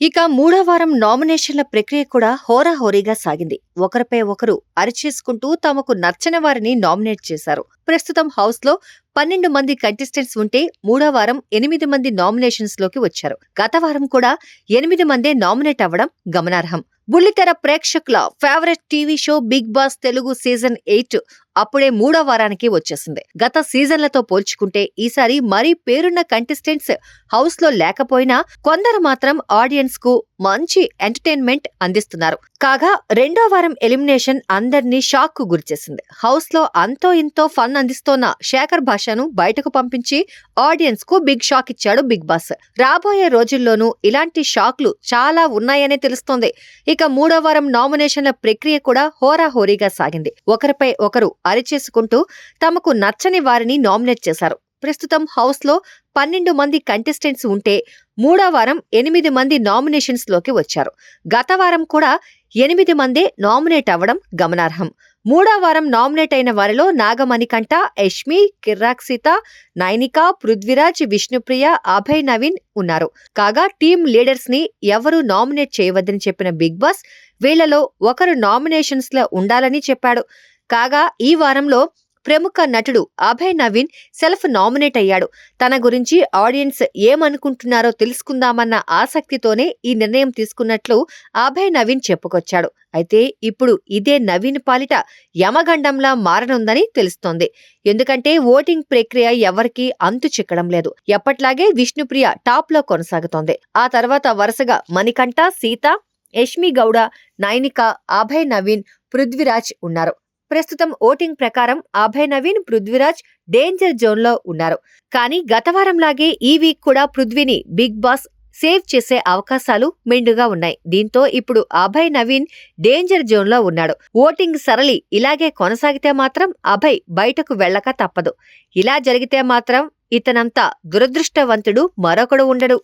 ఇక మూడో వారం నామినేషన్ల ప్రక్రియ కూడా హోరాహోరీగా సాగింది. ఒకరిపై ఒకరు అరిచేసుకుంటూ తమకు నచ్చని వారిని నామినేట్ చేశారు. ప్రస్తుతం హౌస్లో పన్నెండు మంది కంటెస్టెంట్స్ ఉంటే మూడో వారం ఎనిమిది మంది నామినేషన్స్లోకి వచ్చారు. గత వారం కూడా ఎనిమిది మందే నామినేట్ అవ్వడం గమనార్హం. బుల్లితెర ప్రేక్షకుల favourite TV show Bigg Boss Telugu season eight అప్పుడే మూడో వారానికి వచ్చేసింది. గత సీజన్లతో పోల్చుకుంటే ఈసారి మరీ పేరున్న కంటెస్టెంట్స్ హౌస్లో లేకపోయినా కొందరు మాత్రం ఆడియన్స్కు మంచి ఎంటర్టైన్మెంట్ అందిస్తున్నారు. కాగా రెండో వారం ఎలిమినేషన్ అందర్నీ షాక్కు గురిచేసింది. హౌస్లో అంతో ఇంతో ఫన్ అందిస్తోన్న శేఖర్ భాషను బయటకు పంపించి ఆడియన్స్కు బిగ్ షాక్ ఇచ్చాడు బిగ్ బాస్. రాబోయే రోజుల్లోనూ ఇలాంటి షాక్లు చాలా ఉన్నాయనే తెలుస్తోంది. ఇక మూడో వారం నామినేషన్ల ప్రక్రియ కూడా హోరాహోరీగా సాగింది. ఒకరిపై ఒకరు అరిచేసుకుంటూ తమకు నచ్చని వారిని నామినేట్ చేశారు. ప్రస్తుతం హౌస్లో పన్నెండు మంది కంటెస్టెంట్స్ ఉంటే మూడో వారం ఎనిమిది మంది నామినేషన్స్లోకి వచ్చారు. గత వారం కూడా ఎనిమిది మందే నామినేట్ అవ్వడం గమనార్హం. మూడో వారం నామినేట్ అయిన వారిలో నాగమణికంఠ యష్మి కిర్రాక్ సీత నైనిక పృథ్వీరాజ్ విష్ణుప్రియ అభయ్ నవీన్ ఉన్నారు. కాగా టీం లీడర్స్ని ఎవరూ నామినేట్ చేయవద్దని చెప్పిన బిగ్ బాస్ వీళ్ళలో ఒకరు నామినేషన్స్లో ఉండాలని చెప్పాడు. కాగా ఈ వారంలో ప్రముఖ నటుడు అభయ్ నవీన్ సెల్ఫ్ నామినేట్ అయ్యాడు. తన గురించి ఆడియన్స్ ఏమనుకుంటున్నారో తెలుసుకుందామన్న ఆసక్తితోనే ఈ నిర్ణయం తీసుకున్నట్లు అభయ్ నవీన్ చెప్పుకొచ్చాడు. అయితే ఇప్పుడు ఇదే నవీన్ పాలిట యమగండంలా మారనుందని తెలుస్తోంది. ఎందుకంటే ఓటింగ్ ప్రక్రియ ఎవరికీ అంతు చిక్కడం లేదు. ఎప్పట్లాగే విష్ణుప్రియ టాప్లో కొనసాగుతోంది. ఆ తర్వాత వరుసగా మణికంఠ సీత యష్మి గౌడ నైనిక అభయ్ నవీన్ పృథ్వీరాజ్ ఉన్నారు. ప్రస్తుతం ఓటింగ్ ప్రకారం అభయ్ నవీన్ పృథ్వీరాజ్ డేంజర్ జోన్లో ఉన్నారు. కానీ గత వారంలాగే ఈ వీక్ కూడా పృథ్వీని బిగ్ బాస్ సేవ్ చేసే అవకాశాలు మెండుగా ఉన్నాయి. దీంతో ఇప్పుడు అభయ్ నవీన్ డేంజర్ జోన్లో ఉన్నాడు. ఓటింగ్ సరళి ఇలాగే కొనసాగితే మాత్రం అభయ్ బయటకు వెళ్ళక తప్పదు. ఇలా జరిగితే మాత్రం ఇతనంతా దురదృష్టవంతుడు మరొకడు ఉండడు.